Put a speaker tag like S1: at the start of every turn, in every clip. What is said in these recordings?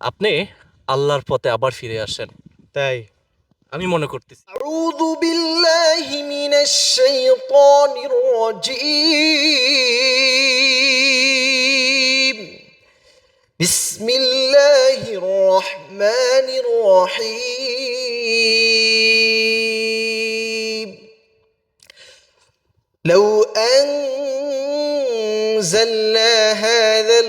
S1: আপনি আল্লাহর পথে আবার ফিরে আসেন।
S2: তাই?
S1: আমি মনে করতেছি।
S2: আউযু বিল্লাহি মিনাশ শাইতানির রাজীম। বিসমিল্লাহির রহমানির রহিম।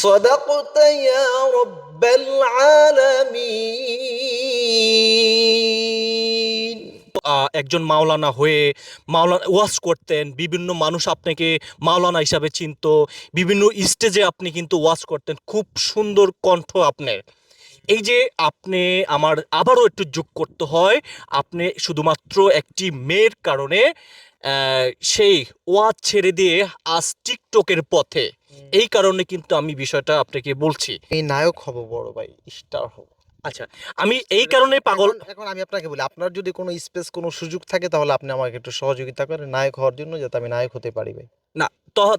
S2: صدقت يا رب العالمين
S1: আহ, একজন মাওলানা হয়ে মাওলানা ওয়াজ করতেন বিভিন্ন মানুষ আপনাকে মাওলানা হিসাবে চিনত বিভিন্ন স্টেজে আপনি কিন্তু ওয়াজ করতেন খুব সুন্দর কণ্ঠ আপনার এই যে আপনি আমার আবারও একটু যোগ করতে হয় আপনি শুধুমাত্র একটি মেয়ের কারণে সেই ওয়াজ ছেড়ে দিয়ে আজ টিকটকের পথে। এই কারণে কিন্তু আমি বিষয়টা আপনাকে বলছি।
S2: এই নায়ক হব বড় ভাই স্টার হব।
S1: আচ্ছা আমি এই কারণে পাগল
S2: এখন- আমি আপনাকে বলি আপনার যদি কোনো স্পেস কোনো সুযোগ থাকে তাহলে আপনি আমাকে একটু সহযোগিতা করেন নায়ক হওয়ার জন্য যাতে আমি নায়ক হতে পারি ভাই।
S1: না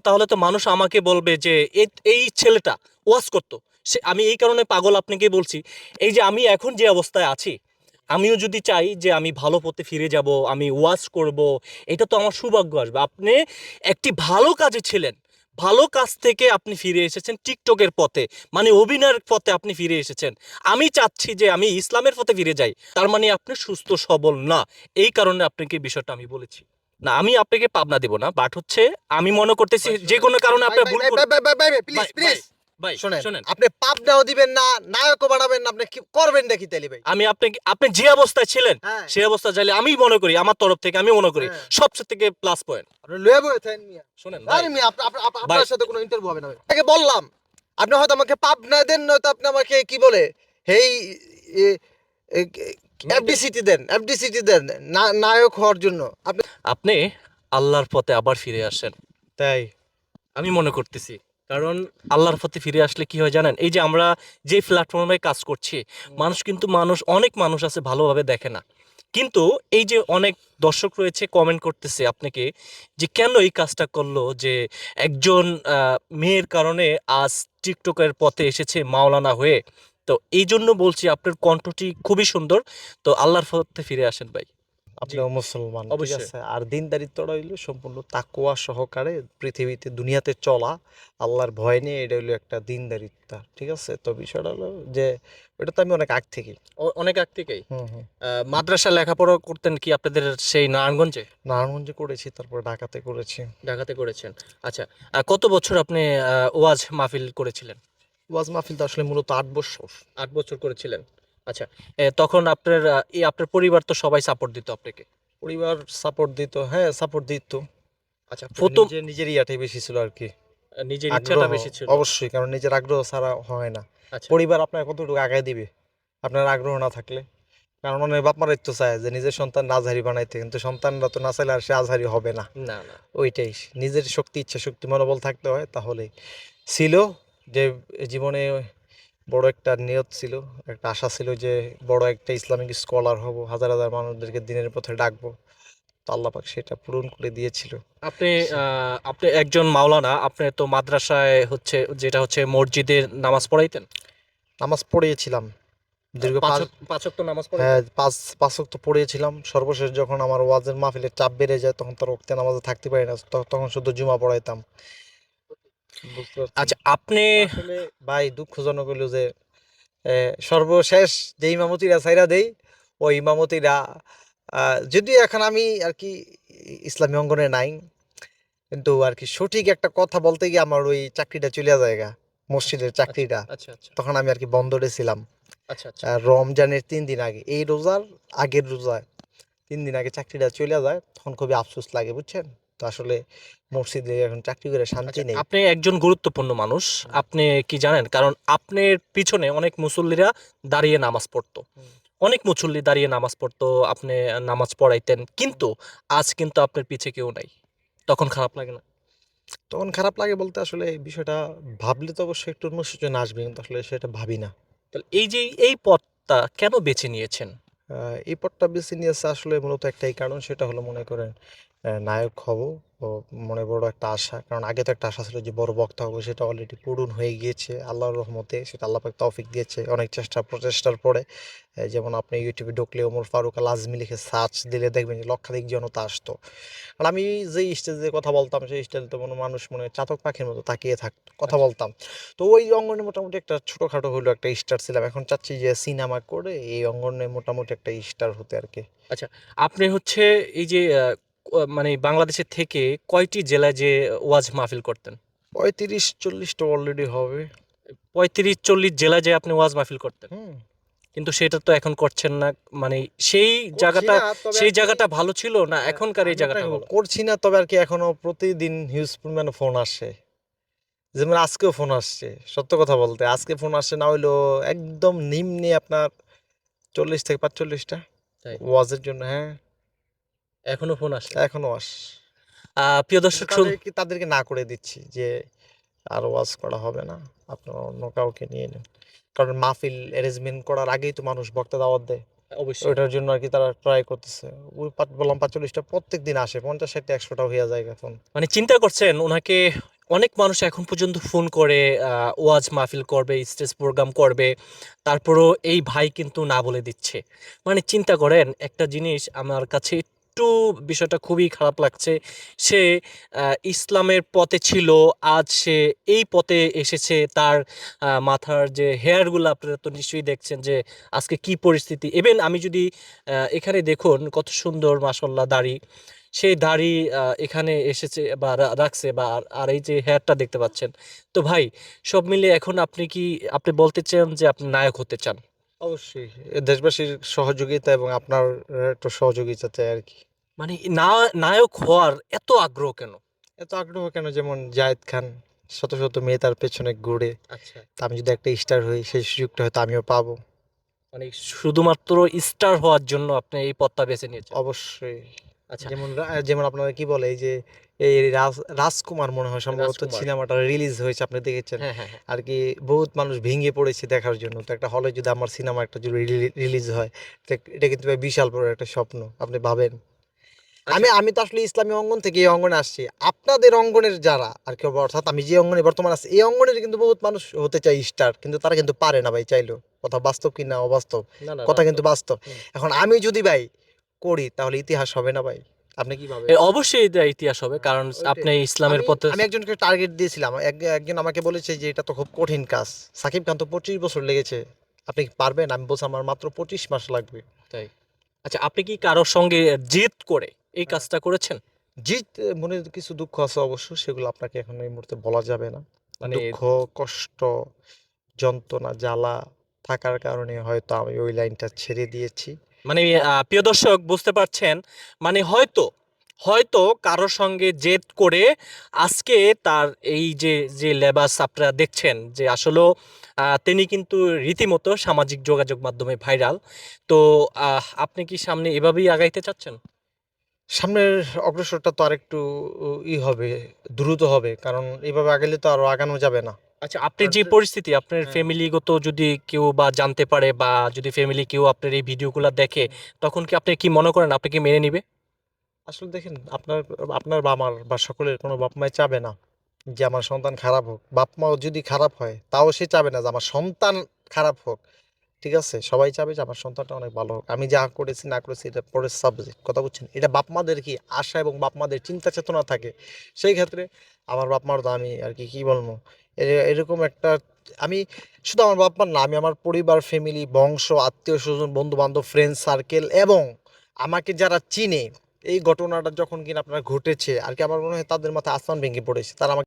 S1: তাহলে তো মানুষ আমাকে বলবে যে এই ছেলেটা ওয়াজ করতো। সে আমি এই কারণে পাগল আপনাকে বলছি। এই যে আমি এখন যে অবস্থায় আছি আমিও যদি চাই যে আমি ভালো পথে ফিরে যাব আমি ওয়াশ করব এটা তো আমার সৌভাগ্য আসবে। আপনি একটি ভালো কাজে ছিলেন ভালো কাজ থেকে আপনি ফিরে এসেছেন টিকটকের পথে মানে অভিনয়ের পথে আপনি ফিরে এসেছেন। আমি চাচ্ছি যে আমি ইসলামের পথে ফিরে যাই তার মানে আপনি সুস্থ সবল না এই কারণে আপনাকে বিষয়টা আমি বলেছি। না আমি আপনাকে পাবনা দেব না বাট হচ্ছে আমি মনে করতেছি যে কোনো কারণে আপনার ভুল
S2: প্লিজ প্লিজ
S1: ভাই
S2: শোনেন
S1: শোনেন।
S2: আপনি পাবনাও দিবেন না নায়কও বানাবেন না আপনি কি করবেন দেখি তাইলে ভাই?
S1: আমি আপনাকে আপনি যে অবস্থায় ছিলেন
S2: হ্যাঁ।
S1: সেই অবস্থা চাইলে আমি মনে করি আমার তরফ থেকে আমি মনে করি
S2: হ্যাঁ।
S1: সবচেয়ে থেকে প্লাস পয়েন্ট
S2: আপনি লয়ে বয়ে থাকেন মিয়া।
S1: শোনেন
S2: আরে মিয়া আপ- আপ- আপ-
S1: ভাই।
S2: আপনার সাথে কোনো ইন্টারভিউ হবে না ভাই। তাকে বললাম আপনি হয়তো আমাকে পাবনা দেন নয়তো আপনি আমাকে কি বলে হেই এফডিসিটি দেন এফডিসিটি দেন না- নায়ক হওয়ার জন্য। আপনি
S1: আপনি আল্লাহর পথে আবার ফিরে আসেন।
S2: তাই
S1: আমি মনে করতেছি কারণ আল্লাহর পথে ফিরে আসলে কি হয় জানেন? এই যে আমরা যে প্ল্যাটফর্মে কাজ করছি মানুষ কিন্তু মানুষ অনেক মানুষ আছে ভালোভাবে দেখে না। কিন্তু এই যে অনেক দর্শক রয়েছে কমেন্ট করতেছে আপনাকে যে কেন এই কাজটা করল? যে একজন মেয়ের কারণে আজ টিকটকের পথে এসেছে মাওলানা হয়ে। তো এই জন্য বলছি আপনার কণ্ঠটি খুবই সুন্দর। তো আল্লাহর পথে ফিরে আসেন ভাই।
S2: আপনিও মুসলমান ঠিক আছে? আর দিন দারিদ্রটা হইল সম্পূর্ণ তাকুয়া সহকারে পৃথিবীতে দুনিয়াতে চলা আল্লাহর ভয় নিয়ে এটা হইল একটা দিন দারিদ্র ঠিক আছে? তো বিষয়টা হলো যে ওটা তো আমি অনেক আগ থেকেই।
S1: অনেক আগ থেকেই। মাদ্রাসা লেখাপড়া করতেন কি আপনাদের সেই নারায়ণগঞ্জে?
S2: নারায়ণগঞ্জে করেছি তারপর ঢাকাতে করেছি।
S1: ঢাকাতে করেছেন। আচ্ছা কত বছর আপনি ওয়াজ মাহফিল করেছিলেন?
S2: ওয়াজ মাহফিল তো আসলে মূলত আট বছর।
S1: আট বছর করেছিলেন। আচ্ছা তখন আপনার এই আপনার পরিবার তো সবাই সাপোর্ট দিত আপনাকে?
S2: পরিবার সাপোর্ট দিত হ্যাঁ সাপোর্ট দিত।
S1: আচ্ছা
S2: প্রথম
S1: প্রথম
S2: নিজের ইয়াটাই বেশি ছিল আর কি?
S1: নিজের ইচ্ছাটা বেশি ছিল।
S2: অবশ্যই কারণ নিজের আগ্রহ ছাড়া হয় না।
S1: আচ্ছা।
S2: পরিবার আপনার কতটুকু আগায় দিবে? আপনার আগ্রহ না থাকলে। কারণ অনেক বাপ মারা তো চায় যে নিজের সন্তান আজহারি বানাইতে কিন্তু সন্তানরা তো না চাইলে আর সে আজহারি হবে না।
S1: না না।
S2: ওইটাই নিজের শক্তি ইচ্ছা শক্তি মনোবল থাকতে হয় তাহলে ছিল যে জীবনে বড় একটা নিয়ত ছিল একটা আশা ছিল যে বড় একটা ইসলামিক স্কলার হব হাজার হাজার মানুষদেরকে দিনের পথে ডাকবো। তো সেটা পূরণ করে দিয়েছিল।
S1: আপনি আপনি একজন মাওলানা আপনি তো মাদ্রাসায় হচ্ছে যেটা হচ্ছে মসজিদে নামাজ পড়াইতেন?
S2: নামাজ পড়িয়েছিলাম। দীর্ঘ পাঁচ
S1: পাঁচ পাঁচক তো নামাজ
S2: হ্যাঁ পাঁচ পাঁচ ওয়াক্ত পড়িয়েছিলাম। সর্বশেষ যখন আমার ওয়াজের মাহফিলের চাপ বেড়ে যায় তখন তার ওক্তে নামাজে থাকতে পারি না। ত- তখন শুধু জুমা পড়াইতাম?
S1: আচ্ছা আপনি
S2: ভাই দুঃখজনক হলো যে সর্বশেষ যে ইমামতিরা সাইরা দেই ওই ইমামতিরা যদিও এখন আমি আর কি ইসলামী অঙ্গনে নাই কিন্তু আর কি সঠিক একটা কথা বলতে গিয়ে আমার ওই চাকরিটা চলে যায় গা, মসজিদের চাকরিটা।
S1: আচ্ছা আচ্ছা।
S2: তখন আমি আর কি বন্দরে ছিলাম।
S1: আচ্ছা আচ্ছা।
S2: আর রমজানের তিন দিন আগে এই রোজার আগের রোজায় তিন দিন আগে চাকরিটা চলে যায় তখন খুবই আফসোস লাগে বুঝছেন? তো আসলে মসজিদে এখন চাকরি করে শান্তি নেই।
S1: আপনি একজন গুরুত্বপূর্ণ মানুষ আপনি কি জানেন? কারণ আপনার পিছনে অনেক মুসল্লিরা দাঁড়িয়ে নামাজ পড়তো। অনেক মুসল্লি দাঁড়িয়ে নামাজ পড়তো আপনি নামাজ পড়াইতেন কিন্তু আজ কিন্তু আপনার পিছে কেউ নাই। তখন খারাপ লাগে না?
S2: তখন খারাপ লাগে বলতে আসলে এই বিষয়টা ভাবলে তো অবশ্যই একটু অনুশোচনা আসবে কিন্তু আসলে সেটা ভাবি না।
S1: তাহলে এই যে এই পথটা কেন বেছে নিয়েছেন?
S2: এই পথটা বেছে নিয়েছে আসলে মূলত একটাই কারণ সেটা হলো মনে করেন নায়ক হব ও মনে বড় একটা আশা। কারণ আগে তো একটা আশা ছিল যে বড় বক্তা হব সেটা অলরেডি পূরণ হয়ে গিয়েছে। আল্লাহর রহমতে সেটা আল্লাহ পাক তৌফিক দিয়েছে অনেক চেষ্টা প্রচেষ্টার পরে। যেমন আপনি ইউটিউবে ঢুকলে ওমর ফারুক আল আজমি লিখে সার্চ দিলে দেখবেন যে লক্ষাধিক জনতা আসতো। আর আমি যেই স্টেজে কথা বলতাম সেই স্টেজে তো কোনো মানুষ মনে হয় চাতক পাখির মতো তাকিয়ে থাকতো কথা বলতাম। তো ওই অঙ্গনে মোটামুটি একটা ছোটোখাটো হলো একটা স্টার ছিলাম। এখন চাচ্ছি যে সিনেমা করে এই অঙ্গনে মোটামুটি একটা স্টার হতে আর কি।
S1: আচ্ছা আপনি হচ্ছে এই যে মানে বাংলাদেশের থেকে কয়টি জেলায় যে ওয়াজ মাহফিল করতেন?
S2: পঁয়ত্রিশ চল্লিশটা অলরেডি হবে।
S1: পঁয়ত্রিশ চল্লিশ জেলায় যে আপনি ওয়াজ মাহফিল করতেন। কিন্তু সেটা তো এখন করছেন না মানে সেই জায়গাটা সেই জায়গাটা ভালো ছিল না এখনকার এই জায়গাটা
S2: করছি না তবে আর কি এখনও প্রতিদিন হিউজ পরিমাণে ফোন আসে। যেমন আজকেও ফোন আসছে সত্য কথা বলতে। আজকে ফোন আসছে না হইল একদম নিম্নে আপনার চল্লিশ থেকে পাঁচচল্লিশটা ওয়াজের জন্য হ্যাঁ।
S1: এখনও ফোন আসে
S2: এখনও আস
S1: আহ, প্রিয় দর্শক শুন
S2: তাদেরকে না করে দিচ্ছি যে আর ওয়াজ করা হবে না। আপনারা অন্য কাউকে নিয়ে নেন। কারণ মাহফিল অ্যারেঞ্জমেন্ট করার আগেই তো মানুষ বক্তা দাওয়াত দেয়।
S1: অবশ্যই।
S2: ওইটার জন্য আর কি তারা ট্রাই করতেছে। ওই বললাম পাঁচচল্লিশটা প্রত্যেক দিন আসে পঞ্চাশ ষাটটা একশোটা হয়ে যায় এখন।
S1: মানে চিন্তা করছেন ওনাকে অনেক মানুষ এখন পর্যন্ত ফোন করে ওয়াজ মাহফিল করবে স্টেজ প্রোগ্রাম করবে তারপরও এই ভাই কিন্তু না বলে দিচ্ছে। মানে চিন্তা করেন একটা জিনিস আমার কাছে একটু বিষয়টা খুবই খারাপ লাগছে। সে ইসলামের পথে ছিল, আজ সে এই পথে এসেছে, তার মাথার যে হেয়ারগুলো আপনারা তো নিশ্চয়ই দেখছেন যে আজকে কি পরিস্থিতি। ইভেন আমি যদি এখানে দেখুন কত সুন্দর মাসাল্লাহ দাড়ি। সেই দাড়ি এখানে এসেছে বা রাখছে বা আর এই যে হেয়ারটা দেখতে পাচ্ছেন। তো ভাই, সব মিলে এখন আপনি কি, আপনি বলতে চান যে আপনি নায়ক হতে চান?
S2: অবশ্যই। দেশবাসীর সহযোগিতা এবং আপনার একটু সহযোগিতা চাই আর কি।
S1: মানে না নায়ক হওয়ার এত আগ্রহ কেন?
S2: এত আগ্রহ কেন? যেমন জায়েদ খান শত শত মেয়ে তার পেছনে ঘুরে।
S1: আচ্ছা।
S2: তা আমি যদি একটা স্টার হই সেই সুযোগটা হয়তো আমিও পাবো।
S1: মানে শুধুমাত্র স্টার হওয়ার জন্য আপনি এই পথটা বেছে নিয়েছেন?
S2: অবশ্যই।
S1: আচ্ছা।
S2: যেমন যেমন আপনারা কি বলে এই যে এই রাজ রাজকুমার মনে হয় সম্ভবত সিনেমাটা রিলিজ হয়েছে আপনি দেখেছেন।
S1: হ্যাঁ হ্যাঁ হ্যাঁ।
S2: আর কি বহুত মানুষ ভেঙে পড়েছে দেখার জন্য। তো একটা হলে যদি আমার সিনেমা একটা যদি রিলিজ হয় এটা কিন্তু বিশাল বড় একটা স্বপ্ন আপনি ভাবেন?
S1: আচ্ছা।
S2: আমি আমি তো আসলে ইসলামী অঙ্গন থেকে এই অঙ্গনে আসছি। আপনাদের অঙ্গনের যারা আর কি অর্থাৎ আমি যে অঙ্গনে বর্তমান আছি এই অঙ্গনের কিন্তু বহুত মানুষ হতে চায় স্টার কিন্তু তারা কিন্তু পারে না ভাই চাইলেও। কথা বাস্তব কি না অবাস্তব? কথা কিন্তু বাস্তব। এখন আমি যদি ভাই করি তাহলে ইতিহাস হবে না ভাই? আপনি কি ভাবেন?
S1: অবশ্যই এটা ইতিহাস হবে কারণ আপনি ইসলামের পথে
S2: আমি একজনকে টার্গেট দিয়েছিলাম। এক- একজন আমাকে বলেছে যে এটা তো খুব কঠিন কাজ। সাকিব খান তো পঁচিশ বছর লেগেছে। আপনি পারবেন? আমি বলছি আমার মাত্র পঁচিশ মাস লাগবে।
S1: তাই। আচ্ছা আপনি কি কারোর সঙ্গে জিত করে এই কাজটা করেছেন?
S2: জিত মনে কিছু দুঃখ আছে অবশ্য সেগুলো আপনাকে এখন এই মুহূর্তে বলা যাবে না।
S1: মানে
S2: দুঃখ কষ্ট যন্ত্রণা জ্বালা থাকার কারণে হয়তো আমি ওই লাইনটা ছেড়ে দিয়েছি।
S1: মানে প্রিয় দর্শক, বুঝতে পারছেন? মানে হয়তো হয়তো কারোর সঙ্গে জেদ করে আজকে তার এই যে যে লেবাস আপনারা দেখছেন, যে আসলেও তিনি কিন্তু রীতিমতো সামাজিক যোগাযোগ মাধ্যমে ভাইরাল। তো আপনি কি সামনে এভাবেই আগাইতে চাচ্ছেন?
S2: সামনের অগ্রসরটা তো আরেকটু ই হবে, দ্রুত হবে, কারণ এভাবে আগালে তো আরও আগানো যাবে না।
S1: আচ্ছা আপনি যে পরিস্থিতি আপনার। ফ্যামিলিগত যদি কেউ বা জানতে পারে বা যদি ফ্যামিলি কেউ আপনার এই ভিডিওগুলো দেখে তখন কি আপনি কি মনে করেন আপনি কি মেনে নিবে?
S2: আসলে দেখেন আপনার আপনার বা আমার বা সকলের কোনো বাপ মায় চাবে না যে আমার সন্তান খারাপ হোক। বাপ মাও যদি খারাপ হয় তাও সে চাবে না যে আমার সন্তান খারাপ হোক। ঠিক আছে? সবাই চাবে যে আমার সন্তানটা অনেক ভালো হোক। আমি যা করেছি না করেছি, এটা পরের সাবজেক্ট কথা বুঝছেন? এটা বাপ মাদের কি আশা এবং বাপ মাদের চিন্তা চেতনা থাকে? সেই ক্ষেত্রে আমার বাপ মার তো আমি আর কি কি বলব? এরকম একটা, আমি শুধু আমার বাপ মার না, আমি আমার পরিবার ফ্যামিলি বংশ, আত্মীয় স্বজন বন্ধু বান্ধব ফ্রেন্ড সার্কেল এবং আমাকে যারা চিনে, এই ঘটনাটা যখন কিনা আপনার ঘটেছে, আর কি আমার মনে হয় তাদের মাথায় আসমান ভেঙে পড়েছে, তারা আমাকে